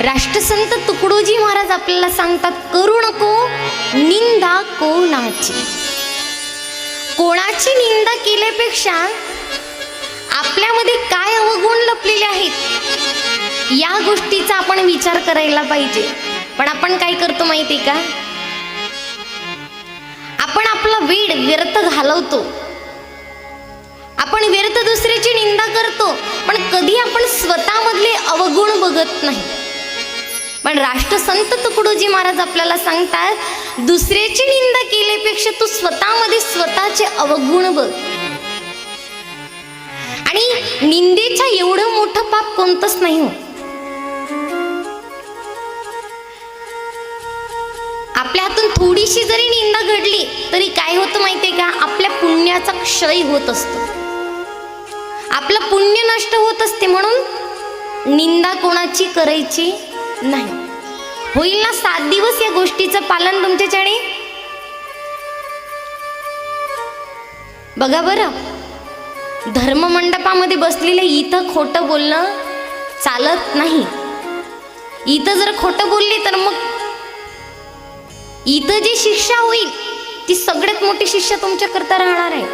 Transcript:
राष्ट्रसंत तुकडोजी महाराज आपल्याला सांगतात करू नको निंदा कोणाची. कोणाची निंदा केल्यापेक्षा आपल्यामध्ये काय अवगुण लपलेले आहेत या गोष्टीचा आपण विचार करायला पाहिजे. पण आपण काय करतो माहिती का? आपण आपला वेळ व्यर्थ घालवतो. आपण व्यर्थ दुसऱ्याची निंदा करतो पण कधी आपण स्वतःमधले अवगुण बघत नाही. पण राष्ट्रसंत तुकडोजी महाराज आपल्याला सांगतात दुसऱ्याची निंदा केल्यापेक्षा तू स्वतःमध्ये स्वतःचे अवगुण बघ. आणि निंदेच्या एवढं मोठं पाप कोणतंच नाही हो. आपल्या हातून थोडीशी जरी निंदा घडली तरी काय होतं माहितीये का? आपल्या पुण्याचा क्षय होत असतो. आपलं पुण्य नष्ट होत असते म्हणून निंदा कोणाची करायची? नाही. होईल ना सात दिवस या गोष्टीचं पालन तुमच्याच्याने? बघा बरं. धर्ममंडपामध्ये बसलेलं इथं खोटं बोलणं चालत नाही. इथं जर खोटं बोलली तर मग इथं जी शिक्षा होईल ती सगळ्यात मोठी शिक्षा तुमच्याकरता राहणार आहे.